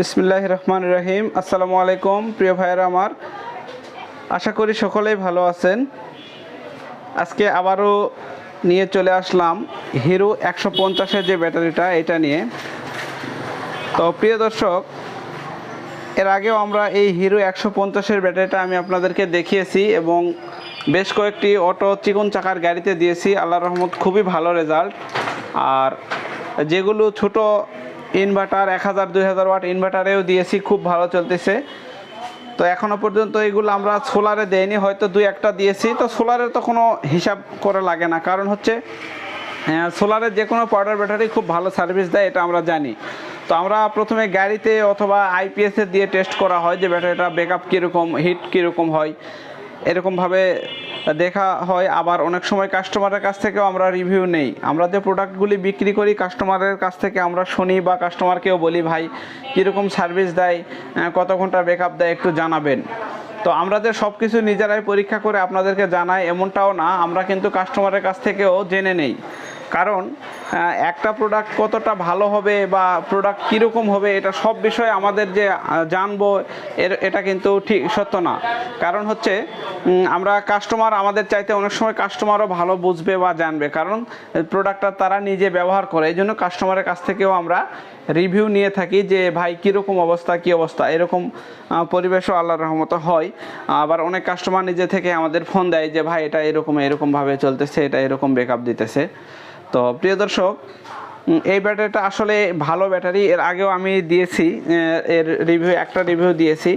বিসমিল্লাহ রহমান রহিম। আসসালামু আলাইকুম, প্রিয় ভাইয়েরা আমার। আশা করি সকলেই ভালো আছেন। আজকে আবারও নিয়ে চলে আসলাম হিরো একশো পঞ্চাশের যে ব্যাটারিটা, এটা নিয়ে। তো প্রিয় দর্শক, এর আগেও আমরা এই হিরো একশো পঞ্চাশের ব্যাটারিটা আমি আপনাদেরকে দেখিয়েছি এবং বেশ কয়েকটি অটো চিকন চাকার গাড়িতে দিয়েছি। আল্লাহ রহমত, খুবই ভালো রেজাল্ট। আর যেগুলো ছোট ইনভার্টার এক হাজার, দুই হাজার ওয়াট ইনভার্টারেও দিয়েছি, খুব ভালো চলতেছে। তো এখনও পর্যন্ত এগুলো আমরা সোলারে দেইনি, হয়তো দুই একটা দিয়েছি। তো সোলারের তো কোনো হিসাব করে লাগে না, কারণ হচ্ছে সোলারের যে কোনো পাউডার ব্যাটারি খুব ভালো সার্ভিস দেয়, এটা আমরা জানি। তো আমরা প্রথমে গাড়িতে অথবা আইপিএসে দিয়ে টেস্ট করা হয় যে ব্যাটারিটা ব্যাকআপ কীরকম, হিট কীরকম হয়। এরকমভাবে দেখা হয়, আবার অনেক সময় কাস্টমারের কাছ থেকেও আমরা রিভিউ নেই। আমরা যে প্রোডাক্টগুলি বিক্রি করি কাস্টমারের কাছ থেকে আমরা শুনি বা কাস্টমারকেও বলি, ভাই, কীরকম সার্ভিস দেয় কত ঘণ্টা ব্যাকআপ দেয়, একটু জানাবেন। তো আমরা যে সব কিছু নিজেরাই পরীক্ষা করে আপনাদেরকে জানাই, এমনটাও না, আমরা কিন্তু কাস্টমারের কাছ থেকেও জেনে নেই। কারণ একটা প্রোডাক্ট কতটা ভালো হবে বা প্রোডাক্ট কীরকম হবে এটা সব বিষয়ে আমাদের যে জানব, এর, এটা কিন্তু ঠিক সত্য না। কারণ হচ্ছে আমরা কাস্টমার আমাদের চাইতে অনেক সময় কাস্টমারও ভালো বুঝবে বা জানবে। কারণ প্রোডাক্টটা তারা নিজে ব্যবহার করে এই জন্য কাস্টমারের কাছ থেকেও আমরা রিভিউ নিয়ে থাকি যে, ভাই, কীরকম অবস্থা, কী অবস্থা? এরকম পরিবেশও আল্লাহর রহমত হয়। আবার অনেক কাস্টমার নিজে থেকে আমাদের ফোন দেয় যে, ভাই, এটা এরকম এরকমভাবে চলতেছে, এটা এরকম ব্যাকআপ দিতেছে। তো প্রিয় দর্শক এই ব্যাটারিটা আসলে ভালো ব্যাটারি। এর আগেও আমি দিয়েছি এর রিভিউ একটা রিভিউ দিয়েছি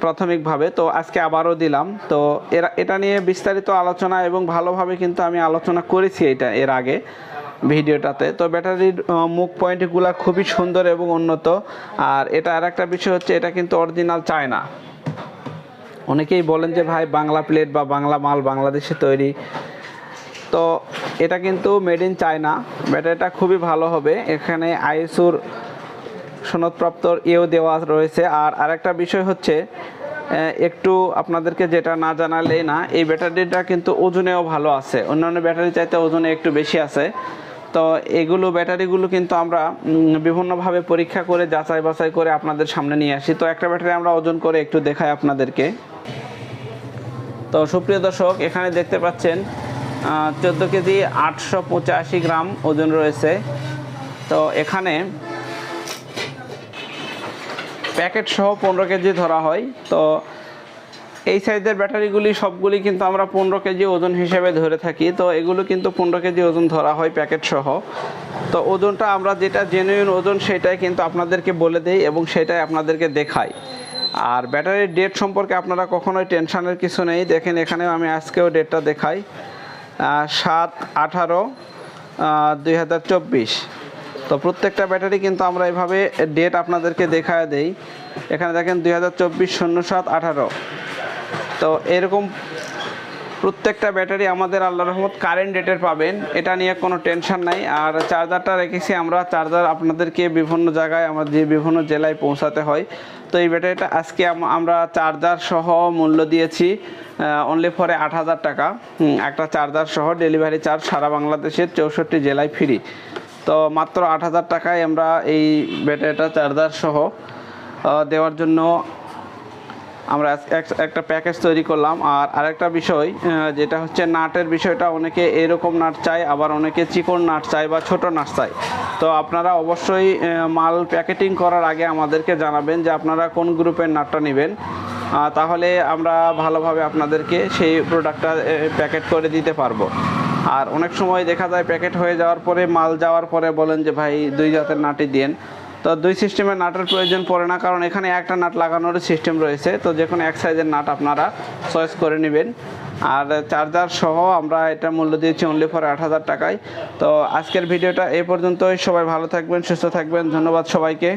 প্রাথমিকভাবে। তো আজকে আবারও দিলাম। তো এরা, এটা নিয়ে বিস্তারিত আলোচনা এবং ভালোভাবে কিন্তু আমি আলোচনা করেছি এটা এর আগে। ভিডিওটাতে। তো ব্যাটারির মুখ পয়েন্টগুলো খুবই সুন্দর এবং উন্নত। আর এটা আর একটা বিষয় হচ্ছে, এটা কিন্তু অরিজিনাল চায়না অনেকেই বলেন যে, ভাই, বাংলা প্লেট বা বাংলা মাল বাংলাদেশে তৈরি। তো এটা কিন্তু মেড ইন চায়না ব্যাটারিটা খুবই ভালো হবে। এখানে আইএসুর সনদপ্রাপ্ত ইয়েও দেওয়া রয়েছে। আর আরেকটা বিষয় হচ্ছে একটু আপনাদেরকে যেটা না জানালেই না, এই ব্যাটারিটা কিন্তু ওজনেও ভালো আছে। অন্যান্য ব্যাটারি চাইতে ওজনে একটু বেশি আছে। তো এগুলো ব্যাটারিগুলো কিন্তু আমরা বিভিন্নভাবে পরীক্ষা করে, যাচাই বাছাই করে আপনাদের সামনে নিয়ে আসি। তো একটা ব্যাটারি আমরা ওজন করে একটু দেখাই আপনাদেরকে। তো সুপ্রিয় দর্শক, এখানে দেখতে পাচ্ছেন চোদ্দ কেজি আটশো পঁচাশি গ্রাম ওজন রয়েছে। তো এখানে প্যাকেট সহ পনেরো কেজি ধরা হয়। তো এই সাইজের ব্যাটারিগুলি সবগুলি কিন্তু আমরা পনেরো কেজি ওজন হিসেবে ধরে থাকি। তো এগুলো কিন্তু পনেরো কেজি ওজন ধরা হয় প্যাকেট সহ। তো ওজনটা আমরা যেটা জেনুইন ওজন সেটাই কিন্তু আপনাদেরকে বলে দেই এবং সেটাই আপনাদেরকে দেখাই। আর ব্যাটারির ডেট সম্পর্কে আপনারা কখনোই টেনশনের কিছু নেই। দেখেন এখানেও আমি আজকেও ডেটটা দেখাই। সাত আঠারো দুই তো প্রত্যেকটা ব্যাটারি কিন্তু আমরা এভাবে ডেট আপনাদেরকে দেখায় দেই। এখানে দেখেন দুই হাজার চব্বিশ শূন্য সাত আঠারো। তো এরকম প্রত্যেকটা ব্যাটারি আমাদের আল্লাহ রহমত কারেন্ট ডেটের পাবেন। এটা নিয়ে কোনো টেনশন নাই। আর চার্জারটা রেখেছি আমরা। চার্জার আপনাদেরকে বিভিন্ন জায়গায় আমাদের যে বিভিন্ন জেলায় পৌঁছাতে হয়। তো এই ব্যাটারিটা আজকে আম- আমরা চার্জার সহ মূল্য দিয়েছি অনলি ফরে আট হাজার টাকা। একটা চার্জার সহ ডেলিভারি চার্জ সারা বাংলাদেশের চৌষট্টি জেলায় ফ্রি তো মাত্র আট হাজার টাকায় আমরা এই ব্যাটারিটা চার্জার সহ দেওয়ার জন্য আমরা এক- একটা প্যাকেজ তৈরি করলাম। আর আরেকটা বিষয় যেটা হচ্ছে নাটের বিষয়টা, অনেকে এরকম নাট চায়, আবার অনেকে চিকন নাট চায় বা ছোট নাট চায়। তো আপনারা অবশ্যই মাল প্যাকেটিং করার আগে আমাদেরকে জানাবেন যে আপনারা কোন গ্রুপের নাটটা নেবেন। তাহলে আমরা ভালোভাবে আপনাদেরকে সেই প্রোডাক্টটা প্যাকেট করে দিতে পারব। আর অনেক সময় দেখা যায় প্যাকেট হয়ে যাওয়ার পরে, মাল যাওয়ার পরে বলেন যে, ভাই, দুই জাতের নাটই দিন। তো দুই সিস্টেমের নাটের প্রয়োজন পড়ে না, কারণ এখানে একটা নাট লাগানোর সিস্টেম রয়েছে। তো যে কোনো এক সাইজের নাট আপনারা চয়েস করে নেবেন। আর চার্জার সহ আমরা এটা মূল্য দিয়েছি অনলি ফর আট হাজার টাকায়। তো আজকের ভিডিওটা এ পর্যন্তই। সবাই ভালো থাকবেন, সুস্থ থাকবেন। ধন্যবাদ সবাইকে।